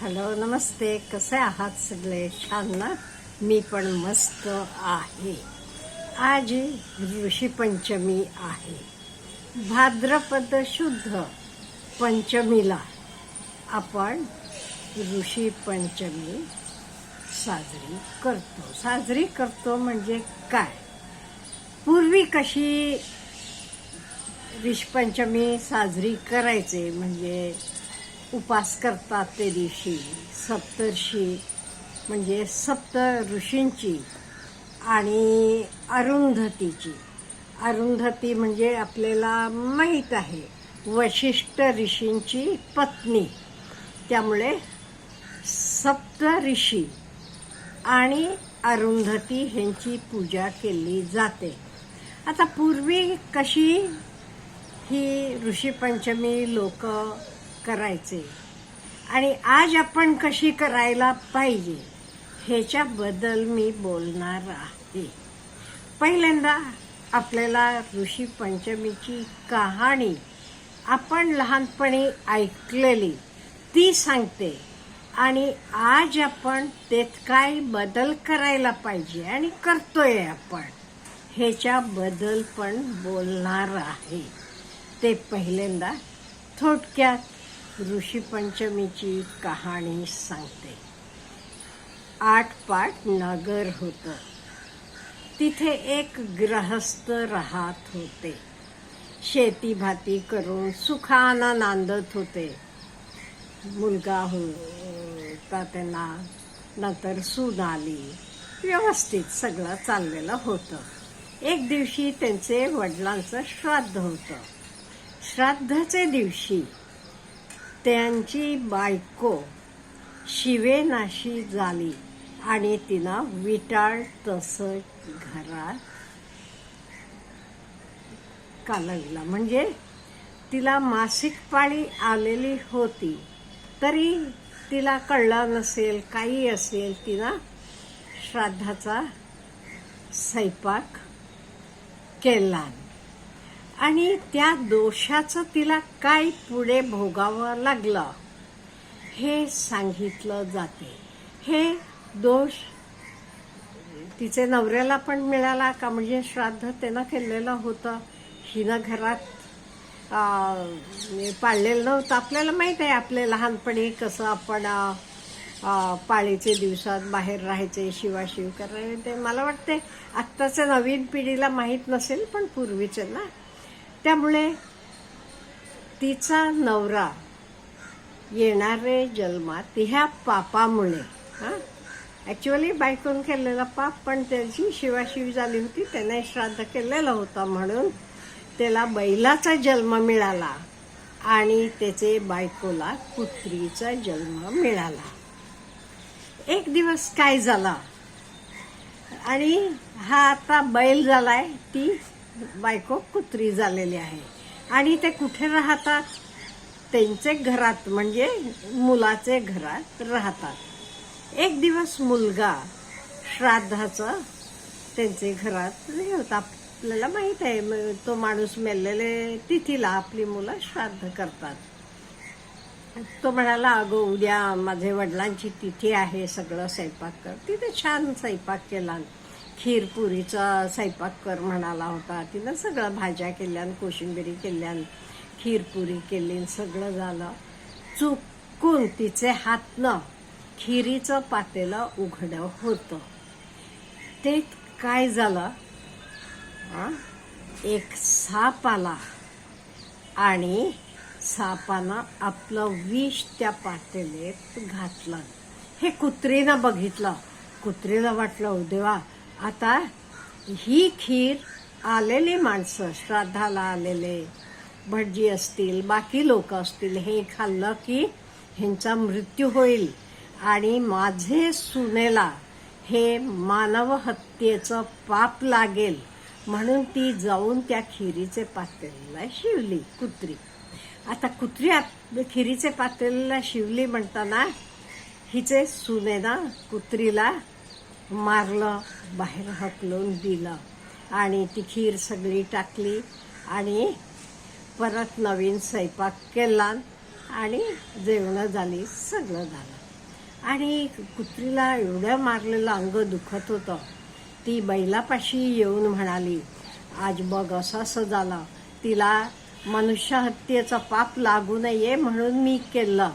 Hello नमस्ते. कसे आहात सगळे? छान ना? मी पण मस्त आहे. आज ऋषीपंचमी आहे. भाद्रपद शुद्ध पंचमीला आपण ऋषी पंचमी साजरी करतो. साजरी करतो म्हणजे काय? पूर्वी कशी ऋषपंचमी साजरी करायचे? म्हणजे उपास करतात ते दिवशी. सप्तर्षी म्हणजे सप्त ऋषींची आणि अरुंधतीची. अरुंधती म्हणजे आपल्याला माहीत आहे वशिष्ठ ऋषींची पत्नी. त्यामुळे सप्त ऋषी आणि अरुंधती ह्यांची पूजा केली जाते. आता पूर्वी कशी ही ऋषीपंचमी लोक करायचे. आणि आज आपण कशी करायला पाहिजे ह्याच्याबद्दल मी बोलणार आहे. पहिल्यांदा आपल्याला ऋषी पंचमीची कहाणी आपण लहानपणी ऐकलेली ती सांगते. आणि आज आपण त्यात काय बदल करायला पाहिजे आणि करतोय आपण ह्याच्याबद्दल पण बोलणार आहे. ते पहिल्यांदा थोडक्यात ऋषीपंचमीची कहाणी सांगते. आठ पाठ नगर होतं. तिथे एक ग्रहस्थ राहत होते. शेती भाती करून सुखाना नांदत होते. मुलगा होता त्यांना नंतर सून आली. व्यवस्थित सगळं चाललेलं होतं. एक दिवशी त्यांचे वडिलांचं श्राद्ध होतं. श्राद्धाचे दिवशी त्यांची बायको शिवेनाशी झाली आणि तिनं विटाळ तसं घरात कालविला. म्हणजे तिला मासिक पाळी आलेली होती. तरी तिला कळलं नसेल काही असेल तिनं श्राद्धाचा स्वयंपाक केला. आणि त्या दोषाचं तिला काय पुढे भोगावं लागलं हे सांगितलं जाते. हे दोष तिचे नवऱ्याला पण मिळाला का? म्हणजे श्राद्ध त्यानं केलेलं होतं. हिनं घरात पाळलेलं नव्हतं. आपल्याला माहीत आहे आपले लहानपणी कसं आपण पाळीचे दिवसात बाहेर राहायचे शिवाशिव करायचे. ते मला वाटते आत्ताच्या नवीन पिढीला माहीत नसेल पण पूर्वीचे ना? त्यामुळे तिचा नवरा येणारे जन्मात ह्या पापामुळे हा? ॲक्च्युअली बायकोन केलेला पाप पण त्याची शिवाशिवी झाली होती त्याने श्राद्ध केलेला होता म्हणून त्याला बैलाचा जन्म मिळाला आणि त्याचे बायकोला कुत्रीचा जन्म मिळाला. एक दिवस काय झाला? आणि हा आता बैल झालाय ती बायको कुत्री झालेली आहे. आणि ते कुठे राहतात? त्यांचे घरात म्हणजे मुलाचे घरात राहतात. एक दिवस मुलगा श्राद्धाचं त्यांचे घरात हे होता. आपल्याला माहीत आहे तो माणूस मेलेले तिथीला आपली मुलं श्राद्ध करतात. तो म्हणाला अगं उद्या माझे वडिलांची तिथी आहे सगळं स्वयंपाक कर. तिथे छान स्वयंपाक केला. खीरपुरीचा स्वयंपाक कर म्हणाला होता. तिनं सगळं भाज्या केल्यान कोशिंबिरी केल्यान खीरपुरी केली सगळं झालं. चुकून तिचे हातनं खिरीचं पातेलं उघडं होतं. ते काय झालं? एक साप आला आणि सापानं आपलं विष त्या पातेलेत घातलं. हे कुत्रीनं बघितलं. कुत्रीला वाटलं "ओ देवा आता ही खीर आलेली माणसं श्राद्धाला आलेले भटजी असतील बाकी लोक असतील हे खाल्लं की ह्यांचा मृत्यू होईल. आणि माझे सुनेला हे मानव हत्येचं पाप लागेल म्हणून ती जाऊन त्या खिरीचे पातेलीला शिवली कुत्री. आता कुत्री आत- खिरीचे पातेलीला शिवली म्हणताना हिचे सुनेना कुत्रीला मारलं बाहेर हकलून दिलं. आणि ती खीर सगळी टाकली आणि परत नवीन स्वयंपाक केला आणि जेवणं झाली सगळं झालं. आणि कुत्रीला एवढं मारलेलं अंग दुखत होतं. ती बैलापाशी येऊन म्हणाली आज बघ असं असं झालं. तिला मनुष्यहत्येचं पाप लागू नये म्हणून मी केलं.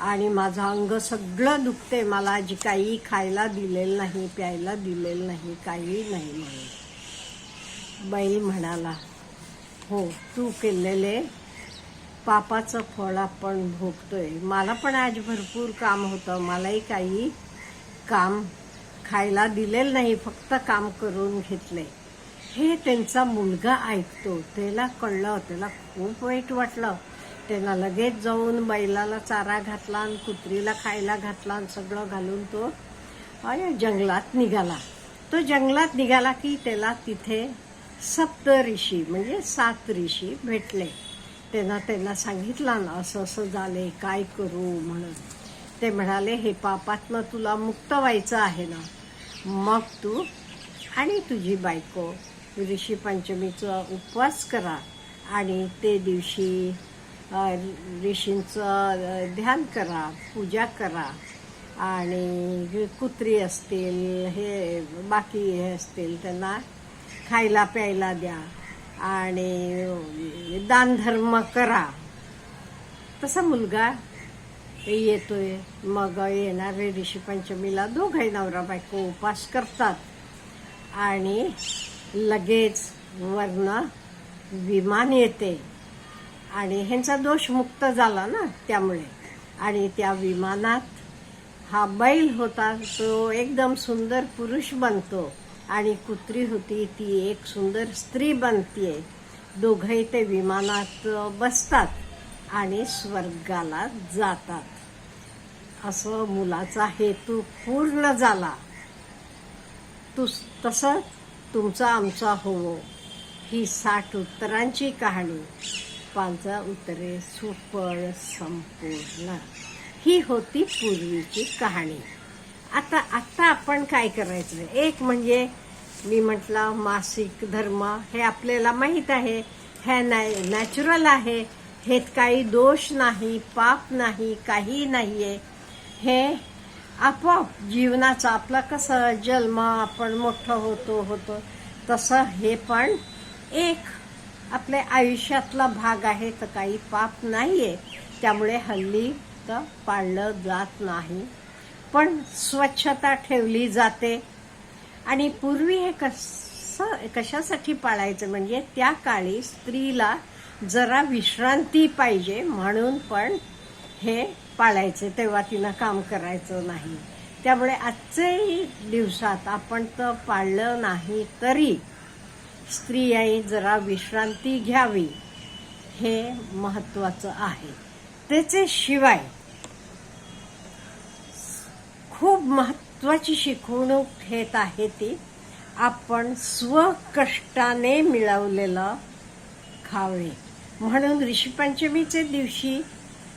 आणि माझं अंग सगळं दुखते मला आजी काही खायला दिलेलं नाही प्यायला दिलेलं नाही काही नाही म्हणून. बैल म्हणाला हो तू केलेले पापाचं फळ आपण भोगतोय. मला पण आज भरपूर काम होतं. मलाही काही काम खायला दिलेलं नाही फक्त काम करून घेतले. हे त्यांचा मुलगा ऐकतो. त्याला कळलं त्याला खूप वाईट वाटलं. त्याला लगेच जाऊन बैलाला चारा घातला आणि कुत्रीला खायला घातला आणि सगळं घालून तो अय, जंगलात निघाला. तो जंगलात निघाला की त्याला तिथे सप्त ऋषी म्हणजे सात ऋषी भेटले. त्यांना त्यांना सांगितलं ना असं असं झाले काय करू म्हणून. ते म्हणाले हे पापातनं तुला मुक्त व्हायचं आहे ना. मग तू आणि तुझी बायको ऋषी पंचमीचा उपवास करा आणि ते दिवशी ऋषींचं ध्यान करा पूजा करा. आणि कुत्री असतील हे बाकी हे असतील त्यांना खायला प्यायला द्या. आणि दानधर्म करा. तसा मुलगा येतोय. मग येणारे ऋषी पंचमीला दोघे नवरा बायको उपास करतात. आणि लगेच वरनं विमान येते. आणि ह्यांचा दोष मुक्त झाला ना त्यामुळे. आणि त्या विमानात हा बैल होता तो एकदम सुंदर पुरुष बनतो आणि कुत्री होती ती एक सुंदर स्त्री बनतीये. दोघंही ते विमानात बसतात आणि स्वर्गाला जातात. असं मुलाचा हेतू पूर्ण झाला. तू तसं तुमचा आमचा होवो. ही साठ उत्तरांची कहाणी. पांचा उत्तरे सुफळ संपूर्ण. ही होती पूर्वीची कहाणी. आता आत्ता आपण काय करायचं? एक म्हणजे मी म्हटलं मासिक धर्म हे आपल्याला माहीत आहे. हे नॅ नॅचरल आहे. हे काही दोष नाही पाप नाही काही नाहीये. हे आपोआप जीवनाचं आपला कसं जन्म आपण मोठं होतो होतो तसं हे पण एक आपल्या आयुष्यातला भाग आहे तर काही पाप नाहीये. त्यामुळे हल्ली तर पाळलं जात नाही. पण स्वच्छता ठेवली जाते. आणि पूर्वी हे कसं कशासाठी पाळायचं? म्हणजे त्या काळी स्त्रीला जरा विश्रांती पाहिजे म्हणून पण हे पाळायचे. तेव्हा तिनं काम करायचं नाही. त्यामुळे आजच्याही दिवसात आपण तर पाळलं नाही तरी स्त्रियाही जरा विश्रांती घ्यावी हे महत्वाचं आहे. त्याचे शिवाय खूप महत्वाची शिकवणूक घेत आहे ती. आपण स्वकष्टाने मिळवलेलं खावे. म्हणून ऋषीपंचमीचे दिवशी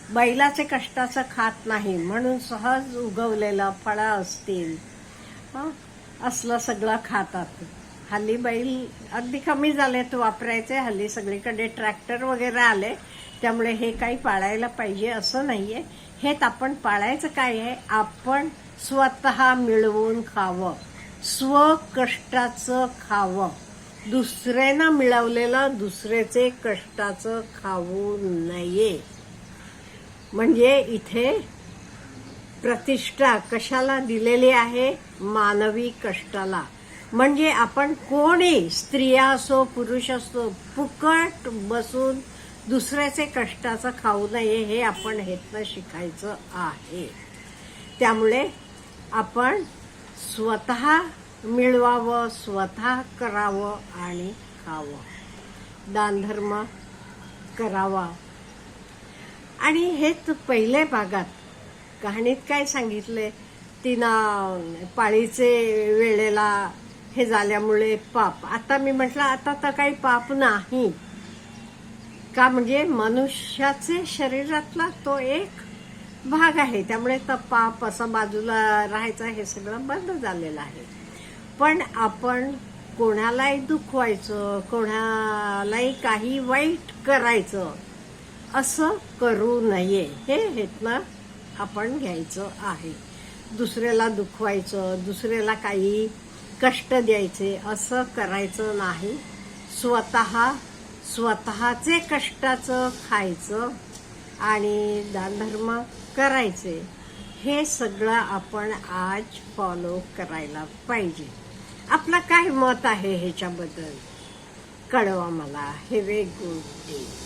बैलाचे कष्टाचं खात नाही म्हणून सहज उगवलेलं फळं असतील. असलं सगळं खातात. हल्ली बैल अगदी कमी झालेत वापरायचे. हल्ली सगळीकडे ट्रॅक्टर वगैरे आले त्यामुळे हे काही पाळायला पाहिजे असं नाहीये. हेच आपण पाळायचं काय आहे? आपण स्वतः मिळवून खावं. स्वकष्टाचं खावं. दुसऱ्यानं मिळवलेलं दुसऱ्याचे कष्टाचं खाऊ नये. म्हणजे इथे प्रतिष्ठा कशाला दिलेली आहे? मानवी कष्टाला. म्हणजे आपण कोणी स्त्रिया असो पुरुष असो फुकट बसून दुसऱ्याचे कष्टाचं खाऊ नये हे आपण हेतनं शिकायचं आहे. त्यामुळे आपण स्वतः मिळवावं स्वतः करावं आणि खावं. दानधर्म करावा. आणि हेच पहिले भागात कहाणीत काय सांगितले? तिनं पाळीचे वेळेला हे झाल्यामुळे पाप. आता मी म्हटलं आता तर काही पाप नाही. का म्हणजे मनुष्याचे शरीरातला तो एक भाग आहे. त्यामुळे तर पाप असं बाजूला राहायचं हे सगळं बंद झालेलं आहे. पण आपण कोणालाही दुखवायचं कोणालाही काही वाईट करायचं असं करू नये. हे हेतनं आपण घ्यायचं आहे. दुसऱ्याला दुखवायचं दुसऱ्याला काही कष्ट द्यायचे असं करायचं नाही. स्वतः स्वतःचे कष्टाचं खायचं आणि दानधर्म करायचे हे सगळं आपण आज फॉलो करायला पाहिजे. आपलं काय मत आहे ह्याच्याबद्दल? कळवा मला. हे वे गुड डे